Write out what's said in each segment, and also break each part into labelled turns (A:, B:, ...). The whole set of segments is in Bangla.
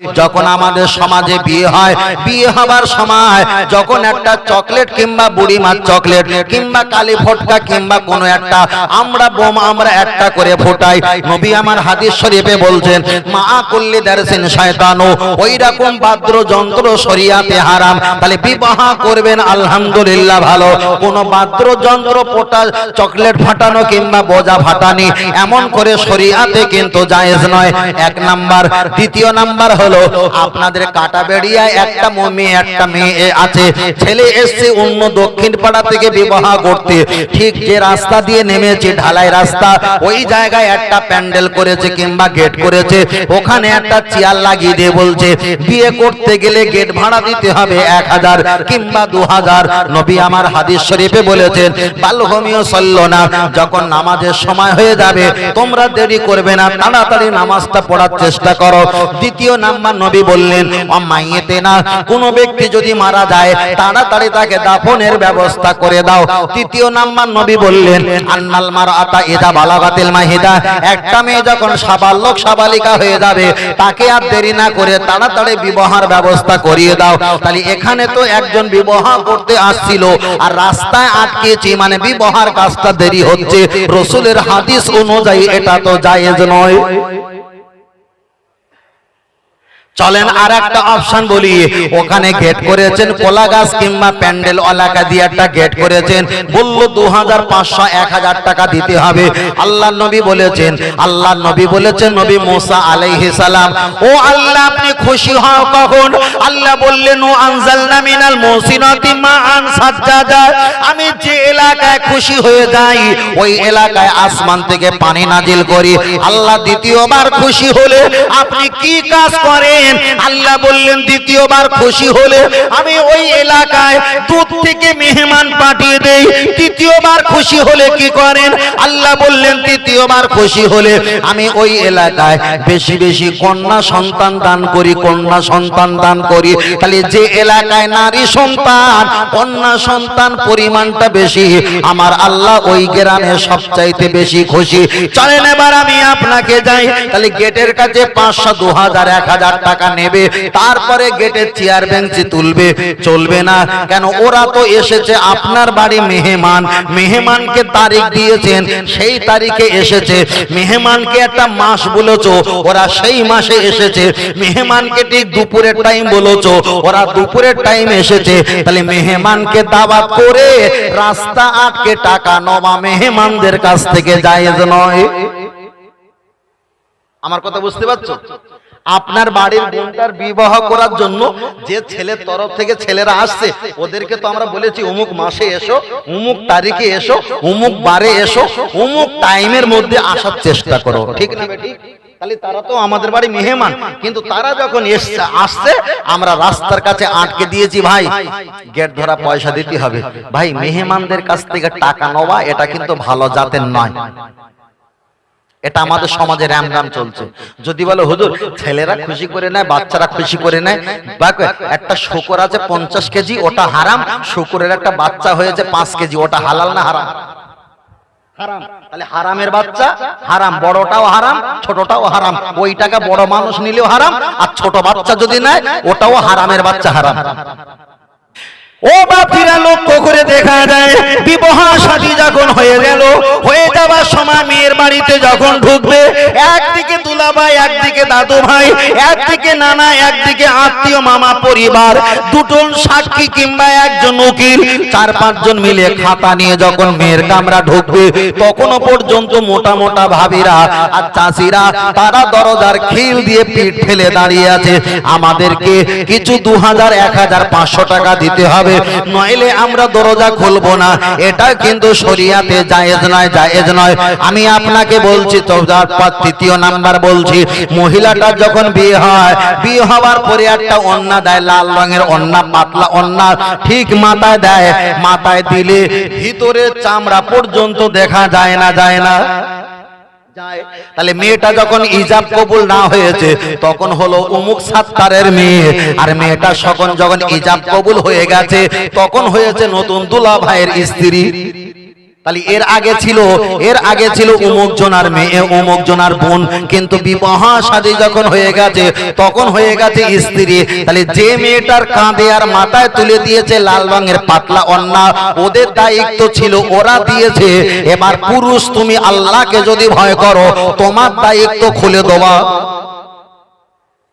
A: যখন আমাদের সমাজে বিয়ে হয়, বিয়ে হবার সময় যখন একটা চকলেট কিংবা বুড়ি মাছ চকলেট কিংবা কালি ফটকা কিংবা কোনো একটা, আমরা বোম আমরা একটা করে ফোটাই। নবী আমার হাদিস শরীফে বলছেন, মা করলে দারসিন শয়তানো ওই রকম বাদ্র যন্ত্র শরিয়াতে হারাম। তাহলে বিবাহ করবেন, আলহামদুলিল্লাহ ভালো। কোন বাদ্র যন্ত্র পোটা চকলেট ফাটানো কিংবা বোঝা ফাটানি, এমন করে শরিয়াতে কিন্তু জায়েজ নয়। এক নাম্বার। দ্বিতীয় নাম্বার হলো আপনাদের কাটা বেড়িয়ায় একটা মেয়ে একটা মেয়ে আছে। ছেলে এসছে অন্য দক্ষিণ পাড়া থেকে বিবাহ করতে। ঠিক যে রাস্তা দিয়ে নেমেছে, ঢালাই রাস্তা, ওই জায়গায় একটা প্যান্ডেল করেছে কিংবা গেট করেছে। ওখানে একটা চেয়ার লাগিয়ে দিয়ে বলছে, বিয়ে করতে গেলে গেট ভাড়া দিতে হবে এক হাজার কিংবা দু হাজার। নবী আমার হাদিস শরীফে বলেছেন, বাল্যভূমিও চলল না। যখন নামাজের সময় হয়ে যাবে, তোমরা দেরি করবে না, তাড়াতাড়ি নামাজটা পড়ার চেষ্টা করো। দ্বিতীয় নাম্বার নবী বললেন অমাইয়েতে না, কোনো ব্যক্তি যদি মারা যায়, তাড়াতাড়ি তাকে দাফনের ব্যবস্থা করে দাও। তৃতীয় নাম্বার নবী বললেন, আন্নাল মার আতা এদা বালাগাতিল মাহিদা। একটা মেয়ে যখন সাবালক সাবালিকা হয়ে যাবে, তাকে আর দেরি না করে তাড়াতাড়ি বিবাহের ব্যবস্থা করিয়ে দাও। তাহলে এখানে তো একজন বিবাহ করতে আসছিল, আর রাস্তায় আটকেছি মানে বিবাহের কাজটা দেরি হচ্ছে। রসুলের হাদিস অনুযায়ী এটা তো জায়েজ নয়। চলেন আর একটা অপশন বলি। ওখানে গেট করেছেন কোলা গাছ কিংবা প্যান্ডেল এলাকা দিয়ে একটা গেট করেছেন। বলল দু হাজার পাঁচশো এক হাজার টাকা দিতে হবে। আল্লাহ নবী বলেছেন আল্লাহ নবী বলেছেন নবী মোসা আলাইহি সালাম ও আল্লাহ আপনি খুশি হও কখন? আল্লাহ বললেন ও আনজালনা মিনাল মুসিনাতি মা আন সাজ্জাদা আমি যে এলাকায় খুশি হয়ে যাই ওই এলাকায় আসমান থেকে পানি নাজিল করি। আল্লাহ দ্বিতীয়বার খুশি হলে আপনি কি কাজ করেন? আল্লাহ বললেন, দ্বিতীয়বার খুশি হলে আমি ওই এলাকায় দূর থেকে মেহমান পাঠিয়ে দেই। তৃতীয়বার খুশি হলে কি করেন? আল্লাহ বললেন, তৃতীয়বার খুশি হলে আমি ওই এলাকায় বেশি বেশি কন্যা সন্তান দান করি, কন্যা সন্তান দান করি। তাহলে যে এলাকায় নারী সন্তান, কন্যা সন্তান পরিমাণটা বেশি, আমার আল্লাহ ওই গ্রামে সবচাইতে বেশি খুশি। চলেন এবার আমি আপনাকে যাই। তাহলে গেটের কাছে পাঁচশো দু হাজার এক হাজার টাকা নেবে, তারপরে গেটের চেয়ার বেঞ্চি তুলবে, চলবে না। কেন, ওরা তো এসেছে আপনার বাড়ি মেহমান। মেহমানকে তারিখ দিয়েছেন, সেই তারিখে এসেছে। মেহমানকে একটা মাস বলেছ, ওরা সেই মাসে এসেছে। মেহমানকে ঠিক দুপুরের টাইম বলেছ, ওরা দুপুরের টাইম এসেছে। তাহলে মেহমানকে দাওয়াত করে রাস্তা আটকে টাকা নবা মেহমানদের কাছ থেকে জায়েজ নয়। আমার কথা বুঝতে পারছ? আপনার বাড়ির বোনটার বিবাহ করার জন্য যে ছেলের তরফ থেকে ছেলেরা আসছে ওদেরকে তো আমরা বলেছি অমুক মাসে এসো অমুক তারিখে এসো অমুক বারে এসো অমুক টাইমের মধ্যে আসার চেষ্টা করো ঠিক না? তাহলে তারা তো আমাদের বাড়ি মেহমান কিন্তু তারা যখন এসছে আসছে আমরা রাস্তার কাছে আটকে দিয়েছি ভাই গেট ধরা পয়সা দিতে হবে। ভাই মেহমানদের কাছ থেকে টাকা নেওয়া এটা কিন্তু ভালো জাতের নয়। এটা আমাদের সমাজে র্যাম র্যাম চলছে। যদি বলো হুজুর ছেলেরা খুশি করে নেয় বাচ্চারা খুশি করে নেয় বা একটা শুকর আছে পঞ্চাশ কেজি ওটা হারাম শুকুরের একটা বাচ্চা হয়েছে পাঁচ কেজি ওটা হালাল না হারাম? হারাম। তাহলে হারামের বাচ্চা হারাম বড়টাও হারাম ছোটটাও হারাম। ওই টাকা বড় মানুষ নিলেও হারাম আর ছোট বাচ্চা যদি নেয় ওটাও হারামের বাচ্চা হারাম। ও বাপিরা লক্ষ্য করে দেখা যায়, বিবাহ সাথী যখন হয়ে গেল, হয়ে যাবার সময় মেয়ের বাড়িতে যখন ঢুকবে, একদিকে দুলা ভাই একদিকে দাদু ভাই একদিকে নানা, একদিকে আত্মীয়, মামা, পরিবার দুজন সাক্ষী কিংবা একজন উকিল, চার পাঁচজন মিলে খাতা নিয়ে যখন মেয়ের কামরা ঢুকবে, তখনও পর্যন্ত মোটা মোটা ভাবিরা আর চাষিরা তারা দরজার খিল দিয়ে পিঠ ফেলে দাঁড়িয়ে আছে। আমাদেরকে কিছু দু হাজার এক হাজার, পাঁচশো টাকা দিতে হবে। নইলে আমরা দরজা খুলবো না এটা কিন্তু শরিয়াতে জায়েজ নয় জায়েজ নয় আমি আপনাকে বলছি তো তৃতীয় নাম্বার বলছি, মহিলাটা যখন বিয়ে হয়, বিয়ে হওয়ার পরে একটা অন্না দেয়, লাল রঙের অন্না, পাতলা অন্না, ঠিক মাথায় দেয়, মাথায় দিলে ভিতরের চামড়া পর্যন্ত দেখা যায় না যায় না। তাহলে মেয়েটা যখন ইজাব কবুল না হয়েছে, তখন হলো উমুক সাত্তারের মেয়ে। আর মেয়েটা সকল যখন ইজাব কবুল হয়ে গেছে, তখন হয়েছে নতুন দুলা ভাইয়ের স্ত্রী। তাহলে এর আগে ছিল, এর আগে ছিল উমুক জনার মেয়ে, উমুক জনার বোন। কিন্তু বিবাহ সাদী যখন হয়ে গেছে, তখন হয়ে গেছে স্ত্রী। তাহলে যে মেয়েটার কাঁধে আর মাথায় তুলে দিয়েছে লাল রঙের পাতলা অন্না, ওদের দায়িত্ব ছিল, ওরা দিয়েছে, এবার পুরুষ তুমি আল্লাহকে যদি ভয় করো, তোমার দায়িত্ব খুলে দেওয়া।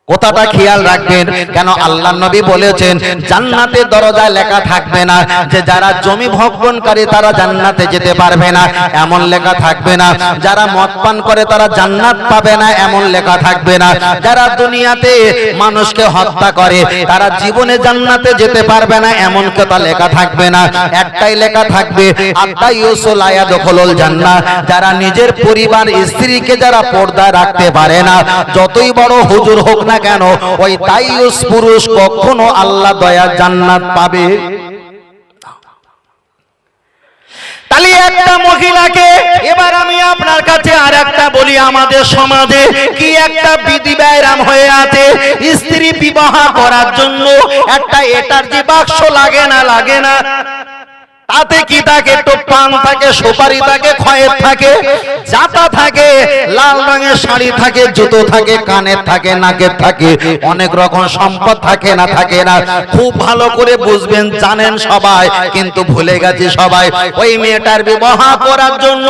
A: কথাটা খেয়াল রাখবেন কেন আল্লাহ নবী বলেছেন জান্নাতের দরজায় লেখা থাকবে না যে যারা জমি ভক্ষণকারী তারা জান্নাতে যেতে পারবে না। এমন লেখা থাকবে না। যারা মদ পান করে তারা জান্নাত পাবে না। এমন লেখা থাকবে না। যারা দুনিয়াতে মানুষকে হত্যা করে তারা জীবনে জান্নাতে যেতে পারবে না। এমন কথা লেখা থাকবে না। একটাই লেখা থাকবে আত্মা ইউসুল আয়া দখলুল জান্নাহ। যারা নিজের পরিবার স্ত্রীকে যারা পর্দায় রাখতে পারে না যতই বড় হুজুর হোক না কেন? ওই তাইয়ুস পুরুষ কখনো আল্লাহ দয়া জান্নাত পাবে?
B: তাহলে একটা মহিলাকে, এবার আমি আপনার কাছে আর একটা বলি আমাদের সমাজে, কি একটা বিধি ব্যায়াম হয়ে আছে, স্ত্রী বিবাহ করার জন্য একটা এটার্জি বাক্স লাগে না লাগে না? তাতে কি থাকে? একটু পান থাকে, সুপারি থাকে, খয়ের থাকে, জাতা থাকে, লাল রঙের শাড়ি থাকে, জুতো থাকে, কানের থাকে, নাকের থাকে, অনেক রকম সম্পদ থাকে না থাকে না? খুব ভালো করে বুঝবেন, জানেন সবাই, কিন্তু ভুলে গেছে সবাই, ওই মেয়েটার বিবাহ করার জন্য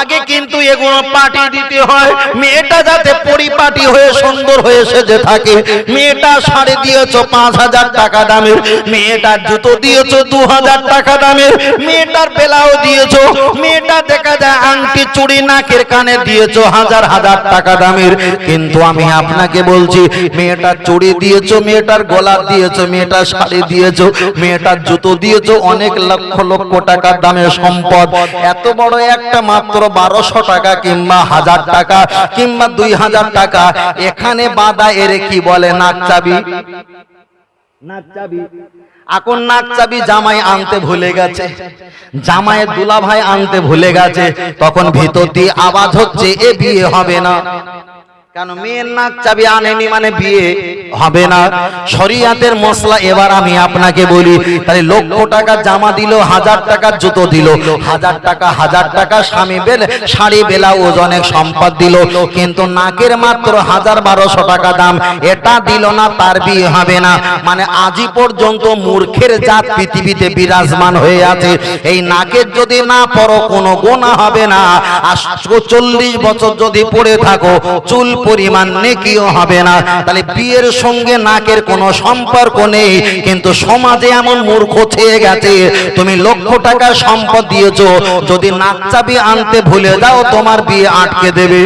B: আগে কিন্তু এগুলো পার্টি দিতে হয়, মেয়েটা যাতে পরিপাটি হয়ে, সুন্দর হয়ে সেজে থাকে। মেয়েটা শাড়ি দিয়েছ পাঁচ হাজার টাকা দামের, মেয়েটার জুতো দিয়েছ দু হাজার টাকা দামের মেয়েটার বেলাও দিয়েছ। মেয়েটা দেখা যায় আংটি চুড়ি নাকের কানে দিয়েছ, হাজার হাজার টাকা দামের। কিন্তু আমি আপনাকে বলছি মেয়েটার চুড়ি দিয়েছ, মেয়েটার গলা দিয়েছ, মেয়েটার শাড়ি দিয়েছ, মেয়েটার জুতো দিয়েছ, অনেক লক্ষ লক্ষ টাকার দামের সম্পদ। এত বড় একটা মাত্র বারোশো টাকা কিংবা হাজার টাকা কিংবা দুই হাজার টাকা, এখানে বাধা এরে কি বলে? নাক চাবি।
A: এখন নাক চাবি জামাই আনতে ভুলে গেছে। জামাইয়ের দুলা ভাই আনতে ভুলে গেছে। তখন ভিতর দিয়ে আওয়াজ হচ্ছে, এ বিয়ে হবে না। কেন মেয়ের নাক চাবি আনেনি মানে বিয়ে? হবে না। শরিয়াতের মশলা, এবার আমি আপনাকে বলি, তাহলে লক্ষ টাকা জামা দিল, হাজার টাকার জুতো দিল, হাজার টাকা হাজার টাকা স্বামী বেল, শাড়ি বেলা ওজনের সম্পদ দিল, কিন্তু নাকের মাত্র হাজার বারোশো টাকা দাম, এটা দিল না, তার বিয়ে হবে না। মানে আজই পর্যন্ত মূর্খের জাত পৃথিবীতে বিরাজমান হয়ে আছে। এই নাকের যদি না পড়ো কোনো গোনা হবে না। আর চল্লিশ বছর যদি পড়ে থাকো, চুল পরিমাণ নেকিও হবে না। তাহলে বিয়ের সঙ্গে নাকের কোনো সম্পর্ক নেই কিন্তু সমাজে এমন মূর্খ ছেয়ে গেছে তুমি লক্ষ টাকার সম্পদ দিয়েছ যদি নাক চাবি আনতে ভুলে দাও তোমার বিয়ে আটকে দেবে।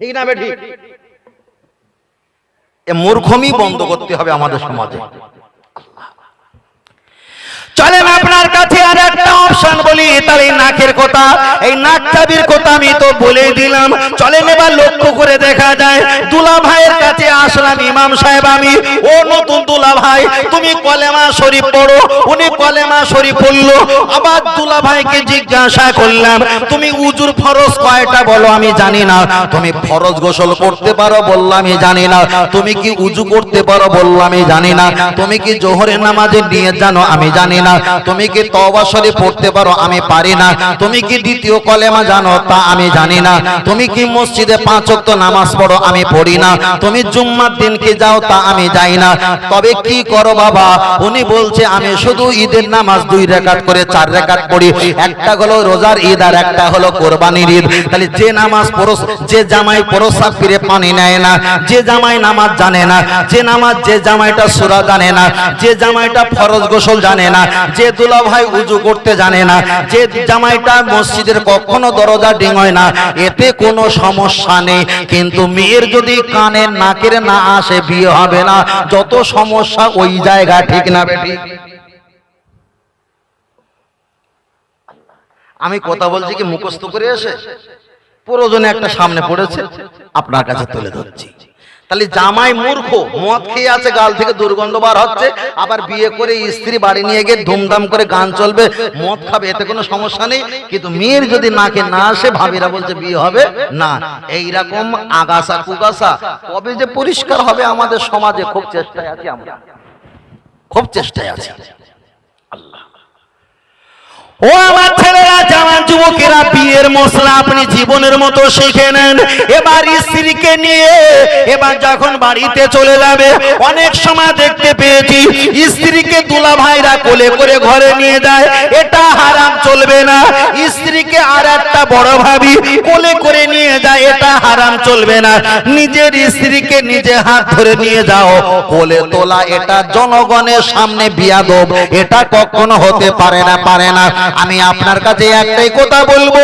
A: ঠিক না বে মূর্খমি বন্ধ করতে হবে আমাদের সমাজে।
B: চলেন আপনার কাছে আর একটা অপশন বলি তাহলে এই নাকের কথা। এই নাক চাবির কথা আমি তো বলে দিলাম। চলেন এবার লক্ষ্য করে দেখা যায় দুলা ভাইয়ের কাছে আসলাম ইমাম সাহেব আমি। ও নতুন দুলা ভাই তুমি কলেমা শরীফ পড়ো। উনি কলেমা শরীফ পড়ল। আবার দুলা ভাইকে জিজ্ঞাসা করলাম তুমি উজুর ফরজ কয়টা বলো? আমি জানি না।
A: তুমি ফরজ গোসল করতে পারো বললাম আমি জানি না। তুমি কি উজু করতে পারো বললাম আমি জানি না। তুমি কি জোহরের নামাজে নিয়ে জানো? আমি জানি না। তুমি কি তওবা পড়তে পারো? আমি পারি না। তুমি কি দ্বিতীয় কলেমা জানো? তা আমি জানি না। তুমি কি মসজিদে পাঁচ ওয়াক্ত নামাজ পড়ো? আমি পড়ি না। তুমি জুম্মার দিন কি যাও? তা আমি যাই না। তবে কি করো বাবা? উনি বলছে, আমি শুধু ঈদের নামাজ দুই রেখাত করে চার রেখাত পড়ি। একটা হলো রোজার ঈদ আর একটা হলো কোরবানির ঈদ। তাহলে যে নামাজ পড়ো, যে জামাই পরসাব ফিরে পানি নেয় না। যে জামাই নামাজ জানে না। যে নামাজ, যে জামাইটা সুরা জানে না। যে জামাইটা ফরজ গোসল জানে না। যে দুলা ভাই উজু করতে জানে না, যে জামাইটা মসজিদের কখনো দরজা ডিঙয় না, এতে কোনো সমস্যা নেই। কিন্তু মেয়ের যদি কানের নাকের না আসে, বিয়ে হবে না। যত সমস্যা ওই জায়গা ঠিক না আমি কথা বলছি কি মুখস্থ করে এসে? প্রয়োজনে একটা সামনে পড়েছে, আপনার কাছে তুলে ধরছি। তাহলে জামাই মূর্খ, মদ খেয়ে আছে, গাল থেকে দুর্গন্ধ বার হচ্ছে, আবার বিয়ে করে স্ত্রী বাড়ি নিয়ে গিয়ে ধুমধাম করে গান চলবে, মদ খাবে, এতে কোনো সমস্যা নেই। কিন্তু মেয়ের যদি নাকে না আসে, ভাবিরা বলছে বিয়ে হবে? না। এই রকম আগাসা কুগাসা কবে যে পরিষ্কার হবে আমাদের সমাজে, খুব চেষ্টায় আছি আমরা। খুব চেষ্টায় আছি।
B: ও আমার ছেলেরা জওয়ান যুবকেরা, বিয়ের মশলা আপনি জীবনের মতো শিখে নেন। এবার স্ত্রীকে নিয়ে, এবার যখন বাড়িতে চলে যাবে, অনেক সময় দেখতে পেয়েছি, স্ত্রীকে দুলা ভাইরা কোলে করে ঘরে নিয়ে যায়। এটা হারাম চলবে না। স্ত্রীকে আর একটা বড় ভাবি কোলে করে নিয়ে যায়, এটা হারাম চলবে না। নিজের স্ত্রীকে নিজে হাত ধরে নিয়ে যাও।
A: কোলে তোলা এটা জনগণের সামনে বিয়াদব। এটা কখনো হতে পারে না পারে না। আমি আপনার কাছে একটাই কথা বলব।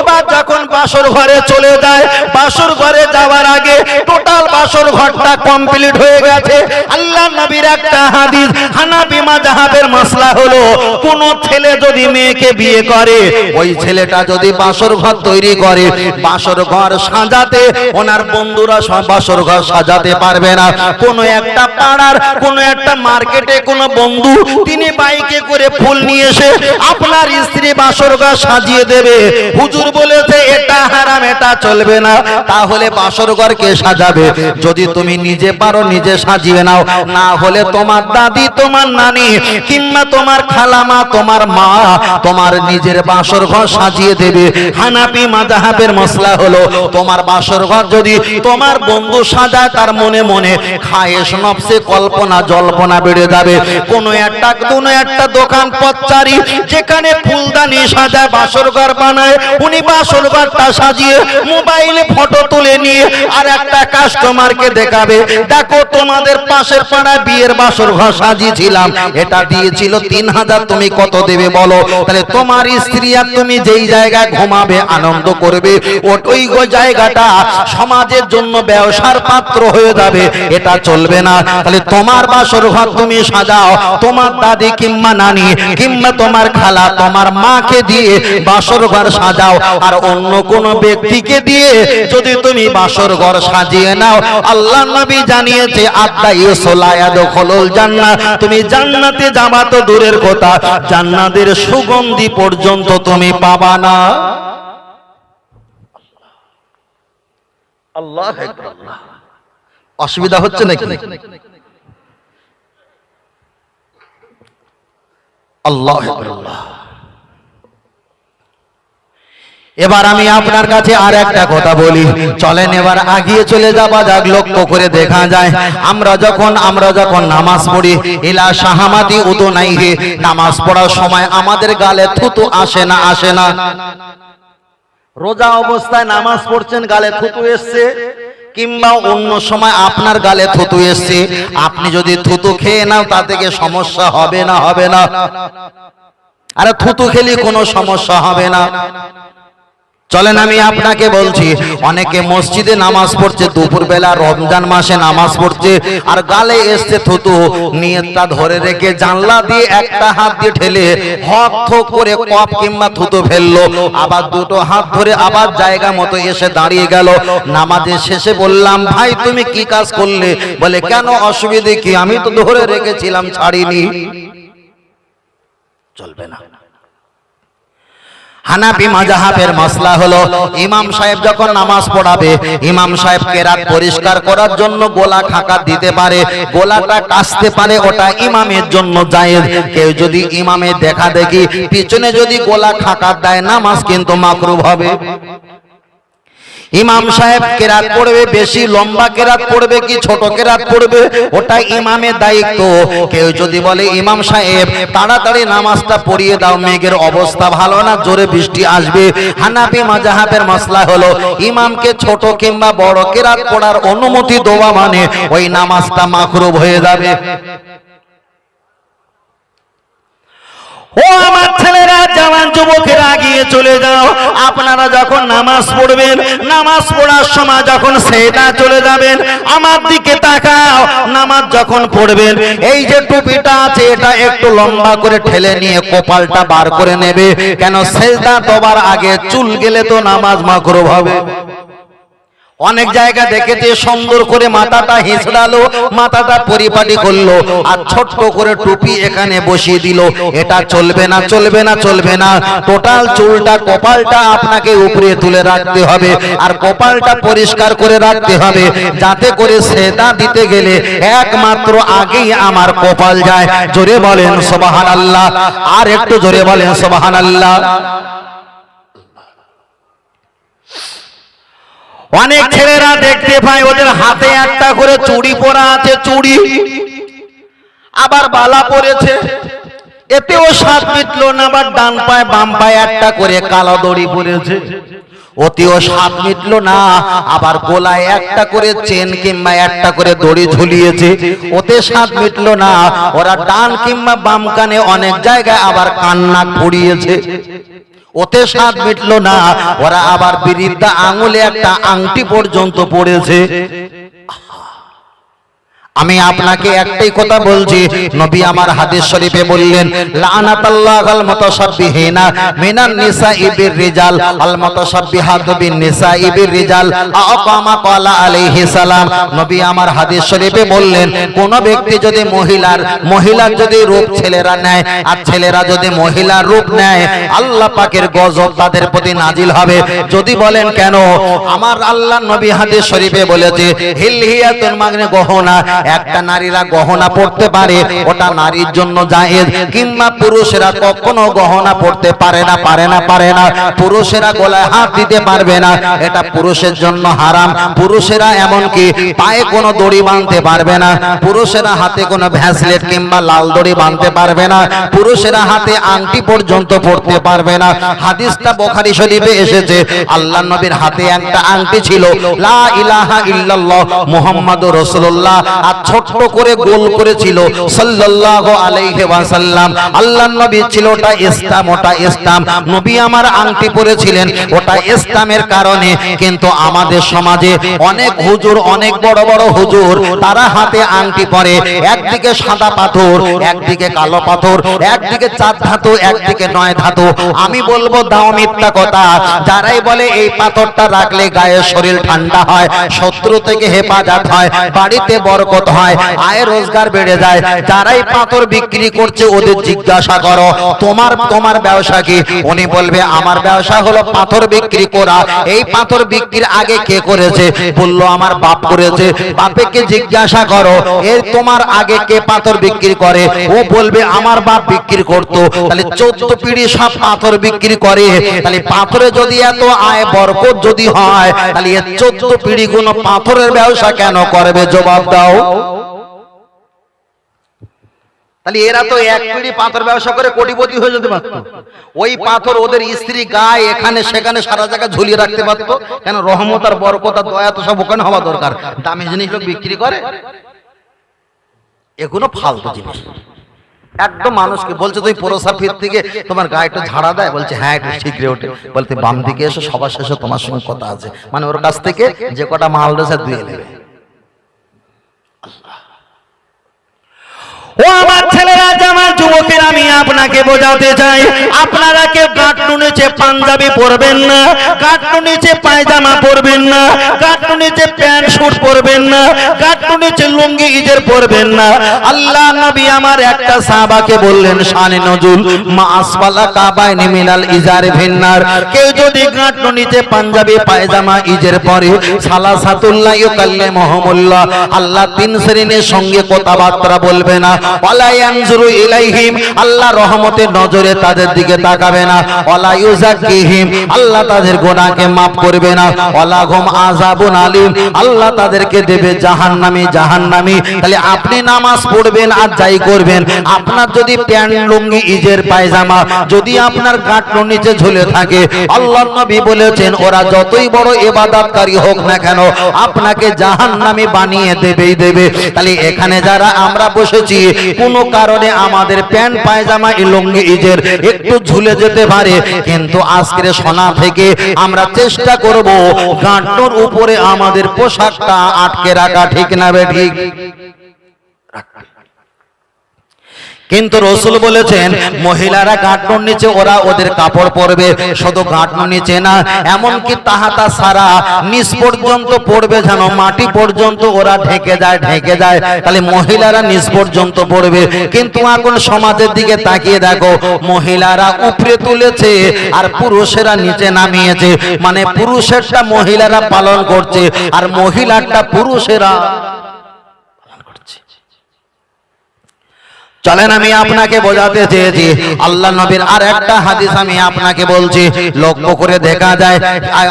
B: এবার যখন বাসর ঘরে চলে যায়, বাসর ঘরে যাওয়ার আগে টোটাল বাসর ঘরটা কমপ্লিট হয়ে গেছে। আল্লাহ নবীর একটা হাদিস হানাবি মাযহাবের মাসলা হলো, কোন ছেলে যদি মেয়েকে বিয়ে করে,
A: ওই ছেলেটা যদি বাসর ঘর তৈরি করে, বাসর ঘর সাজাতে, ওনার বন্ধুরা সব বাসর ঘর সাজাতে পারবে না।
B: কোন একটা পাড়ার, কোন একটা মার্কেটে কোন বন্ধু, তিনি বাইকে করে ফুল নিয়ে এসে আপনার স্ত্রী বাসর ঘর সাজিয়ে দেবে। হুজুর বলেছে, এটা হারাম, এটা চলবে না।
A: তাহলে বাসর কে সাজাবে? যদি তুমি নিজে পারো, নিজে সাজিয়ে নাও। না হলে তোমার দাদি, তোমার নানি, কিংবা তোমার খালামা, তোমার মা, তোমার নিজের বাসর ঘর সাজিয়ে দেবে। হানাপি মাজাহাবের মশলা হলো, তোমার বাসর ঘর যদি তোমার বন্ধু সাজায়, তার মনে মনে খায়েশ নফসে কল্পনা, জল্পনা বেড়ে যাবে। কোনো একটা কোনো একটা দোকান পথচারী যেখানে ফুলদানি সাজায় বাসর ঘর বানায়। উনি বাসর ঘরটা সাজিয়ে মোবাইলে ফটো তুলে নিয়ে আর একটা কাস্টমারকে দেখাবে। দেখো তোমাদের পাশের পাড়ায় বিয়ের বাসর ঘর সাজিয়েছিলাম। এটা দিয়েছিল তিন হাজার, তুমি কত দেবে বলো? তাহলে তোমার স্ত্রী আর তুমি যেই জায়গায় ঘুমাবে আনন্দ করবে। ওই জায়গাটা সমাজের জন্য ব্যবসার পাত্র হয়ে যাবে। এটা চলবে না। তাহলে তোমার বাসর ঘর তুমি সাজাও। তোমার দাদি কিংবা নানি কিংবা তোমার খালা তোমার মাকে দিয়ে বাসর ঘর সাজাও আর অন্য কোন ব্যক্তিকে দিয়ে যদি তুমি বাসর ঘর সাজিয়ে নাও আল্লাহ নবী জানিয়েছে আদাই সোলায়াদ খোলল জান্নাত। তুমি জান্নাতে যাবা তো দূরের কথা জান্নাতের সুগন্ধি পর্যন্ত তুমি পাবা না। আল্লাহ অসুবিধা হচ্ছে নাকি? আল্লাহ আল্লাহ। এবার আমি আপনার কাছে আর একটা কথা বলি। চলেন এবার আগিয়ে চলে যাবা, যাক লক্ষ্য করে দেখা যায়। আমরা যখন আমরা যখন নামাজ পড়ি, ইলা শাহামাতি উদু নাই হে নামাজ পড়ার সময় আমাদের গালে থুতু আসে না আসে না। রোজা অবস্থায় নামাজ পড়ছেন, গালে থুতু এসছে, কিংবা অন্য সময় আপনার গালে থুতু এসছে। আপনি যদি থুতু খেয়ে নাও, তা থেকে সমস্যা হবে না হবে না। আরে থুতু খেলে কোনো সমস্যা হবে না। চলেন আমি আপনাকে বলছি, অনেকে মসজিদে নামাজ পড়ছে, দুপুরবেলা রমজান মাসে নামাজ পড়ছে, আর গালে এসছে থুতু, নিয়তটা ধরে রেখে জানলা দিয়ে একটা হাত দিয়ে ঠেলে হক করে কপ কিংবা থুতু ফেলল, আবার দুটো হাত ধরে আবার জায়গা মতো এসে দাঁড়িয়ে গেল। নামাজের শেষে বললাম, ভাই, তুমি কি কাজ করলে? বলে, কেন অসুবিধে কি? আমি তো ধরে রেখেছিলাম, ছাড়িনি। চলবে না। হানাফি মাজাহাবের মাসলা হলো ইমাম সাহেব যখন নামাজ পড়াবে ইমাম সাহেব কেরাত পরিষ্কার করার জন্য গোলা খাকা দিতে পারে গোলাটা কাচতে পারে ওটা ইমামের জন্য জায়েজ। কেউ যদি ইমামে দেখা দেখি পিছনে যদি গোলা খাকা দেয় নামাজ কিন্তু মাকরুব হবে। ইমাম সাহেব কেরাত পড়বে বেশি লম্বা কেরাত পড়বে কি ছোট কেরাত পড়বে ওটা ইমামের দায়িত্ব। কেউ যদি বলে ইমাম সাহেব তাড়াতাড়ি নামাজটা পড়িয়ে দাও মেঘের অবস্থা ভালো না জোরে বৃষ্টি আসবে। হানাফি মাজাহাবের মাসলা হলো ইমামকে ছোট কিংবা বড় কেরাত পড়ার অনুমতি দেওয়া মানে ওই নামাজটা মাকরুব হয়ে যাবে।
B: ও আমার ছেলেরা, জওয়ান যুবকেরা গিয়ে চলে যাও। আপনারা যখন নামাজ পড়বেন, নামাজ পড়ার সময় যখন সেটা চলে যাবেন, আমার দিকে তাকাও, নামাজ যখন পড়বেন, এই যে টুপিটা আছে, এটা একটু লম্বা করে ঠেলে নিয়ে কপালটা বার করে নেবে। কেন, সেজদা দেওয়ার আগে চুল গেলে তো নামাজ মাকরুব হবে। অনেক জায়গা দেখেছে, সুন্দর করে মাথাটা হেঁচড়ালো, মাথাটা পরিপাটি করল, আর ছোট্ট করে টুপি এখানে বসিয়ে দিল। এটা চলবে না চলবে না চলবে না। টোটাল চুলটা, কপালটা আপনাকে উপরে তুলে রাখতে হবে, আর কপালটা পরিষ্কার করে রাখতে হবে, যাতে করে সেদা দিতে গেলে একমাত্র আগেই আমার কপাল যায়। জোরে বলেন সোবাহান আল্লাহ আর একটু জোরে বলেন সোবাহান আল্লাহ অনেক ছেলেরা দেখতে পায় ওদের হাতে একটা করে চুড়ি পরা আছে চুড়ি। আবার বালা পরেছে। এতেও সাত মিটলো না আবার ডান পায় বাম পায়ে একটা করে কালো দড়ি পরেছে। ওতেও সাত মিটলো না আবার গোলায় একটা করে চেন কিংবা একটা করে দড়ি ঝুলিয়েছে। ওতে সাত মিটলো না ওরা ডান কিংবা বাম কানে অনেক জায়গায় আবার কান্না পড়িয়েছে। ওতে স্বাদ মিটল না। ওরা আবার বিরিদ্ধা আঙুলে একটা আংটি পর্যন্ত পড়েছে। আমি আপনাকে একটাই কথা বলছি। নবী আমার হাদিস শরীফে বললেন, লানাতাল্লাহাল মুতাসাব্বিহিনা মিনান নিসাই বির রিজাল আল মুতাসাব্বিহাতু বিন নিসাই বির রিজাল আকামা ক্বালা আলাইহি সালাম। নবী আমার হাদিস শরীফে বললেন, কোন ব্যক্তি যদি মহিলার মহিলার যদি রূপ ছেলেরা নেয়, আর ছেলেরা যদি মহিলার রূপ নেয়, আল্লাহ পাকের গজব তাদের প্রতি নাজিল হবে। যদি বলেন কেন? আমার আল্লাহ নবী হাদিস শরীফে বলেছে, হিলহিয়াতুন মানে গহনা একটা নারীরা গহনা পড়তে পারে, ওটা নারীর জন্য জায়েজ। কিংবা পুরুষেরা কখনো গহনা পড়তে পারে না পারে না পারে না। পুরুষেরা গলায় হাত দিতে পারবে না, এটা পুরুষের জন্য হারাম। পুরুষেরা এমনকি পায়ে কোনো দড়ি বাঁধতে পারবে না। পুরুষেরা হাতে কোনো ভ্যাসলেট কিংবা লাল দড়ি বাঁধতে পারবে না। পুরুষেরা হাতে আংটি পর্যন্ত পড়তে পারবে না। হাদিসটা বোখারি শরীফে এসেছে, আল্লাহ নবীর হাতে একটা আংটি ছিল, লা ইলাহা ইল্লাল্লাহ মুহাম্মাদুর রাসূলুল্লাহ। ছোট্ট করে গোল করেছিল। সাল্লাল্লাহু আলাইহি ওয়াসাল্লাম। আল্লাহ নবী ছিল ওটা ইসলাম ওটা ইসলাম। নবী আমার আংটি পরেছিলেন, ওটা ইসলামের কারণে। কিন্তু আমাদের সমাজে অনেক হুজুর, অনেক বড় বড় হুজুর, তারা হাতে আংটি পরে। একদিকে সাদা পাথর, একদিকে কালো পাথর, একদিকে চার ধাতু, একদিকে নয় ধাতু। আমি বলব, দাও মিথ্যা কথা। যারাই বলে এই পাথরটা রাখলে গায়ে শরীর ঠান্ডা হয়, শত্রু থেকে হেফাজত হয়, বাড়িতে বরকত হয় আয় রোজগার বেড়ে যায়, যারাই পাথর বিক্রি করছে ওদের জিজ্ঞাসা করো, তোমার তোমার ব্যবসা কি? উনি বলবে, আমার ব্যবসা হলো পাথর বিক্রি করা। এই পাথর বিক্রির আগে কে করেছে? বলল, আমার বাপ করেছে। বাপেকে জিজ্ঞাসা করো, এর তোমার আগে কে পাথর বিক্রি করে? ও বলবে, আমার বাপ বিক্রি করতো। তাহলে চোদ্দ পিড়ি সব পাথর বিক্রি করে। তাহলে পাথরে যদি এত আয়, বরকত যদি হয়, তাহলে চোদ্দ পিড়ি গুলো পাথরের ব্যবসা কেন করবে? জবাব দাও। তাহলে এরা তো এক পিড়ি পাথর ব্যবসা করে কোটিপতি হয়ে যেতে পারতো। ওই পাথর ওদের স্ত্রী গায়ে এখানে সেখানে সারা জায়গায় ঝুলিয়ে রাখতে পারতো। কেন রহমত আর বরকত আর দয়া তো সব ওখানে হওয়া দরকার। দামি জিনিস লোক বিক্রি করে। এগুলো ফালতু জিনিস। একদম মানুষকে বলছে, তুই পৌরসাফির থেকে তোমার গায়ে একটু ঝাড়া দেয়? বলছে হ্যাঁ একটু ঠিকরে ওঠে। বলতে বাম দিকে এসো সবার শেষে তোমার সঙ্গে কথা আছে। মানে ওর কাছ থেকে যে কটা মাল রয়েছে দুয়ে নেবে। ও আমার ছেলেরা আমার যুবকের আমি আপনাকে বোঝাতে চাই, আপনারা কেউ কাটনু নিচে পাঞ্জাবি পরবেন না কাটনু নিচে পায়জামা পরবেন না কাটনু নিচে প্যান্ট শুট পরবেন না কাটনু নিচে লুঙ্গি ইজের পরবেন না। আল্লাহ নবী আমার একটা সাহাবাকে বললেন, শানে নজুল, মা আসফালা কাবাইনি মিনাল ইজার ভিন্নার কেউ যদি কাটনু নিচে পাঞ্জাবি, পায়জামা ইজের পরে সালা সাতুল্লাহ ইউকাল্লে মহমুল্লাহ আল্লাহ তিন শ্রেণির সঙ্গে কথাবার্তা বলবে না। ওয়ালা ইয়ানজুরু ইলাইহিম, আল্লাহ রহমতের নজরে তাদের দিকে তাকাবে না। ওয়ালা ইউজাক্কিহিম আল্লাহ তাদের গুনাহকে maaf করবে না। ওয়ালা হুম আযাবুন আলিম, আল্লাহ তাদেরকে দেবে জাহান্নামী জাহান্নামী। তাহলে আপনি নামাজ পড়বেন আর যাই করবেন। আপনার যদি প্যান্ট লুঙ্গি, ইজের পায়জামা, যদি আপনার গাঁটর নিচে ঝুলে থাকে আল্লাহ নবী বলেছেন, ওরা যতই বড় ইবাদতকারী হোক না কেন, আপনাকে জাহান্নামী বানিয়ে দেবেই দেবে। তাহলে এখানে যারা আমরা বসেছি, কোনো কারণে আমাদের প্যান্ট, পায়জামা লুঙ্গি ইজের একটু ঝুলে যেতে পারে, কিন্তু আজকের সোনা থেকে আমরা চেষ্টা করব গাঁটর উপরে আমাদের পোশাকটা আটকে রাখা, ঠিক না বে ঠিক? কিন্তু রসুল বলেছেন, মহিলারা গাঁটনোর নিচে ওরা ওদের কাপড় পরবে, শুধু গাঁটনোর নিচে না, এমনকি তাহাতা সারা নিচ পর্যন্ত পড়বে যেন মাটি পর্যন্ত ওরা ঢেকে যায় ঢেকে যায়। তাহলে মহিলারা নিচ পর্যন্ত পড়বে। কিন্তু এখন সমাজের দিকে তাকিয়ে দেখো, মহিলারা উপরে তুলেছে আর পুরুষেরা নিচে নামিয়েছে। মানে পুরুষেরটা মহিলারা পালন করছে, আর মহিলারটা পুরুষেরা পালন করছে চলেন আমি আপনাকে বোঝাতে চেয়েছি। আল্লাহ নবীর আর একটা হাদিস আমি আপনাকে বলছি। লক্ষ্য করে দেখা যায়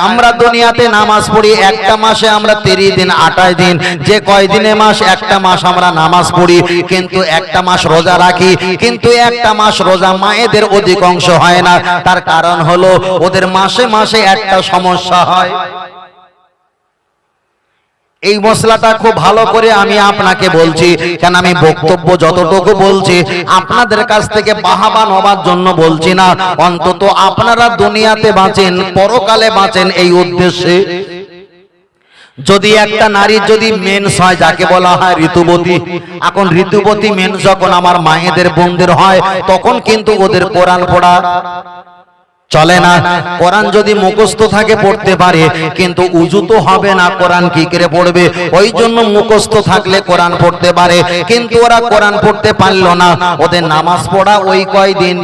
B: আমরা দুনিয়াতে নামাজ পড়ি একটা মাসে আমরা তিরিশ দিন, আঠাশ দিন। যে কয় দিনে মাস, একটা মাস আমরা নামাজ পড়ি। কিন্তু একটা মাস রোজা রাখি, কিন্তু একটা মাস রোজা মায়েদের অধিকাংশ হয় না। তার কারণ হলো, ওদের মাসে মাসে একটা সমস্যা হয়। এই মশলাটা খুব ভালো করে আমি আপনাকে বলছি। কেন আমি বক্তব্য যতটুকু বলছি, আপনাদের কাছ থেকে বাহাবা নবার জন্য বলছি না। অন্তত আপনারা দুনিয়াতে বাঁচেন, পরকালে বাঁচেন এই উদ্দেশ্যে। যদি একটা নারী যদি মেন্স হয়, যাকে বলা হয় ঋতুবতী এখন ঋতুবতী মেন্স যখন আমার মায়েদের বোনদের হয়, তখন কিন্তু ওদের কোরআন পড়া চলে না। কোরআন যদি মুখস্থ থাকে, পড়তে পারে, কিন্তু উজু তো হবে না, কোরআন কি করে পড়বে? ওই জন্য মুখস্থ থাকলে কোরআন পড়তে পারে, কিন্তু ওরা কোরআন পড়তে পারল না। ওদের নামাজ পড়া ওই কয়দিন?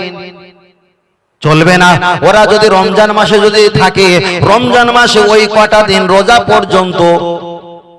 B: চলবে না। ওরা যদি রমজান মাসে যদি থাকে, রমজান মাসে ওই কটা দিন রোজা পর্যন্ত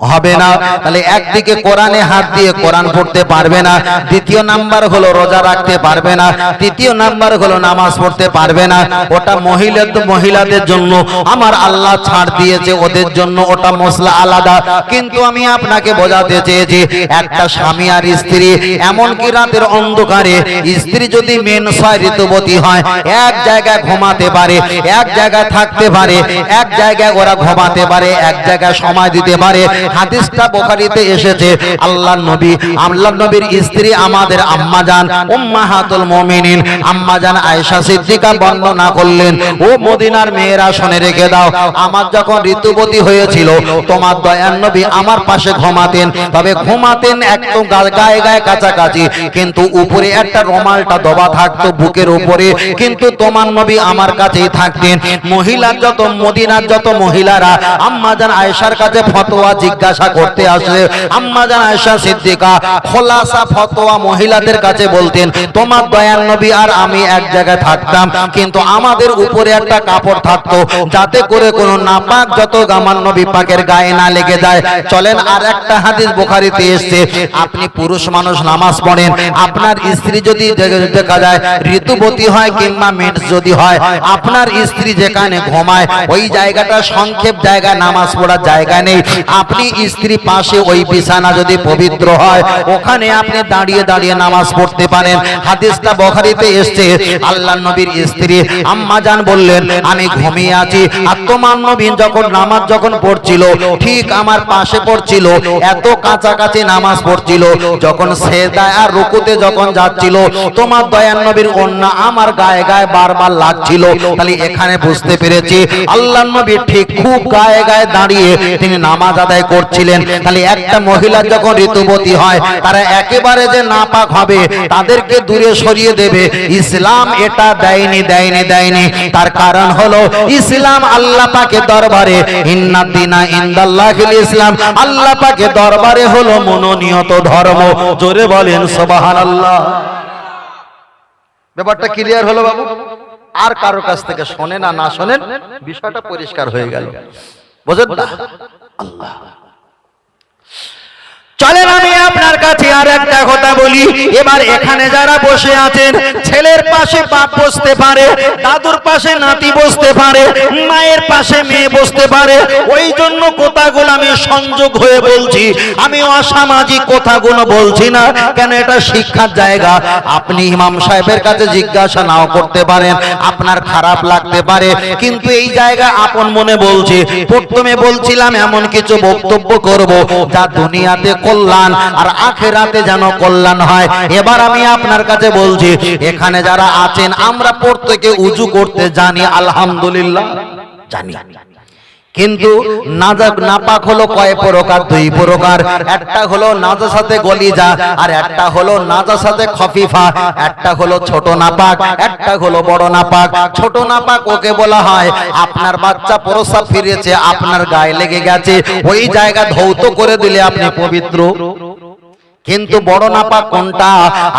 B: হবে না। তাহলে একদিকে কোরআনে হাত দিয়ে কোরআন পড়তে পারবে না। দ্বিতীয় নাম্বার হলো রোজা রাখতে পারবে না। তৃতীয় নাম্বার হলো নামাজ পড়তে পারবে না। ওটা মহিলা মহিলাদের জন্য। আমার আল্লাহ ছাড় দিয়েছে ওদের জন্য। ওটা মশলা আলাদা। কিন্তু আমি আপনাকে বোঝাতে চেয়েছি একটা স্বামী আর স্ত্রী এমনকি রাতের অন্ধকারে স্ত্রী যদি মেন ছয় ঋতুবতী হয় এক জায়গায় ঘুমাতে পারে এক জায়গায় থাকতে পারে এক জায়গায় ওরা ঘুমাতে পারে এক জায়গায় সময় দিতে পারে হাদিসটা বোখারিতে এসেছে, আল্লাহ নবী আল্লাহ নবীর স্ত্রী আমাদের আম্মা জান উম্মাহাতুল মুমিনিন আম্মা জান আয়েশা সিদ্দিকা বর্ণনা করলেন, ও মদিনার মেয়েরা, শুনে রেখে দাও, আমার যখন ঋতুবতী হয়েছিল, তোমার দয়ার নবী আমার পাশে ঘুমাতেন, তবে ঘুমাতেন একদম গায়ে গায়ে কাছাকাছি, কিন্তু উপরে একটা রমালটা দবা থাকতো বুকের উপরে, কিন্তু তোমার নবী আমার কাছেই থাকতেন। মহিলার যত, মদিনার যত মহিলারা আম্মা জান আয়েশার কাছে ফতোয়া জিজ্ঞাসা করতে আসলে আম্মা জান আয়েশা সিদ্দিকা খোলাসা ফতোয়া মহিলাদের কাছে বলতেন, তোমার দয়ার নবী আর আমি এক জায়গায় থাকতাম, কিন্তু আমাদের উপরে একটা কাপড় থাকতো, যাতে করে কোনো নাপাক যত আমার নবী পাকের গায়ে না লেগে যায়। চলেন আর একটা হাদিস বোখারিতে এসছে, আপনি পুরুষ মানুষ নামাজ পড়েন, আপনার স্ত্রী যদি দেখা যায় ঋতুবতী হয় কিংবা মেন্স যদি হয়, আপনার স্ত্রী যেখানে ঘুমায়, ওই জায়গাটা সংক্ষেপ জায়গা, নামাজ পড়ার জায়গা নেই। আপনি স্ত্রী পাশে ওই বিছানা যদি পবিত্র হয়, ওখানে আপনি দাঁড়িয়ে দাঁড়িয়ে নামাজ পড়তে পারেন। হাদিসটা বখারিতে এসছে, আল্লাহ নবীর স্ত্রী আম্মা জান বললেন, আমি ঘুমিয়ে আছি। নবী যখন নামাজ যখন পড়ছিল, ঠিক আমার পাশে পড়ছিল, এত কাছাকাছি নামাজ পড়ছিল। যখন আর রুকুতে যখন যাচ্ছিল, তোমার অন্য আমার গায়ে গায়ে বারবার লাগছিল। তাহলে এখানে বুঝতে পেরেছি, আল্লাহ ঠিক খুব গায়ে গায়ে দাঁড়িয়ে তিনি নামাজ আদায় করছিলেন। তাহলে একটা মহিলা যখন ঋতুবতী হয় তারা একেবারে যে নাপাক হবে তাদেরকে দূরে সরিয়ে দেবে। ইসলাম এটা দেয়নি দেয়নি দেয়নি। তার কারণ হলো ইসলাম আল্লাহ পাকে দরবারে ইন্না দিনা ইন্দাল্লাহিল ইসলাম। আল্লাহ পাকে দরবারে হলো মনোনীয়ত ধর্ম। জোরে বলেন সুবহানাল্লাহ।
A: ব্যাপারটা ক্লিয়ার হলো বাবু? আর কারও কাছ থেকে শোনেন না না শোনেন বিষয়টা পরিষ্কার হয়ে গেল। বোঝেন না
B: চলেন আমি আপনার কাছে আর একটা কথা বলি। এবার এখানে যারা বসে আছেন, ছেলের পাশে বাপ বসতে পারে, দাদুর পাশে নাতি বসতে পারে, মায়ের পাশে মেয়ে বসতে পারে, ওই জন্য কথাগুলো আমি সংযোগ হয়ে বলছি। আমি অসামাজিক কথাগুলো বলছি না, কেন এটা শিক্ষার জায়গা? আপনি ইমাম সাহেবের কাছে জিজ্ঞাসা নাও করতে পারেন, আপনার খারাপ লাগতে পারে, কিন্তু এই জায়গা আপন মনে বলছি। প্রথমে বলছিলাম এমন কিছু বক্তব্য করব, যা দুনিয়াতে কল্যাণ আর আখেরাতে যেন কল্যাণ হয়। এবার আমি আপনার কাছে বলছি, এখানে যারা আছেন, আমরা প্রত্যেকে উজু করতে জানি, আলহামদুলিল্লাহ জানি।
A: কিন্তু নাজাক নাপাক হলো কয় প্রকার? দুই প্রকার। একটা হলো নাজাসাতে গলিজা আর একটা হলো নাজাসাতে খফিফা। একটা হলো ছোট নাপাক, একটা হলো বড় নাপাক। ছোট নাপাক ওকে বলা হয়, আপনার বাচ্চা প্রসাব ফিরেছে, আপনার গায়ে লেগে গেছে। ওই জায়গা ধৌত করে দিলে আপনি পবিত্র। কিন্তু বড় নাপাক কোনটা?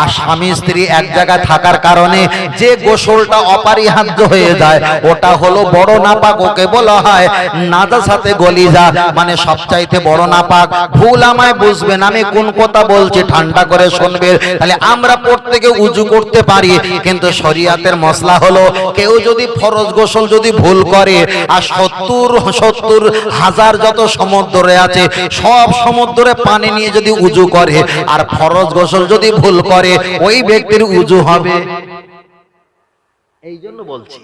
A: আর স্বামী স্ত্রী এক জায়গায় থাকার কারণে যে গোসলটা অপরিহার্য হয়ে যায়, ওটা হলো বড় নাপাক, ওকে বলা হয় নাজা সাথে গলি যা মানে সবচাইতে বড় নাপাক। ভুল আমায় বুঝবেন, আমি কোন কথা বলছি, ঠান্ডা করে শুনবেন। তাহলে আমরা প্রত্যেকে উজু করতে পারি, কিন্তু শরিয়াতের মশলা হলো, কেউ যদি ফরজ গোসল যদি ভুল করে, আর সত্তর সত্তর হাজার যত সমুদ্রে আছে, সব সমুদ্রে পানি নিয়ে যদি উজু করে আর ফরজ গোসল যদি ভুল করে ওই ব্যক্তির উজু হবে। এই জন্য বলছি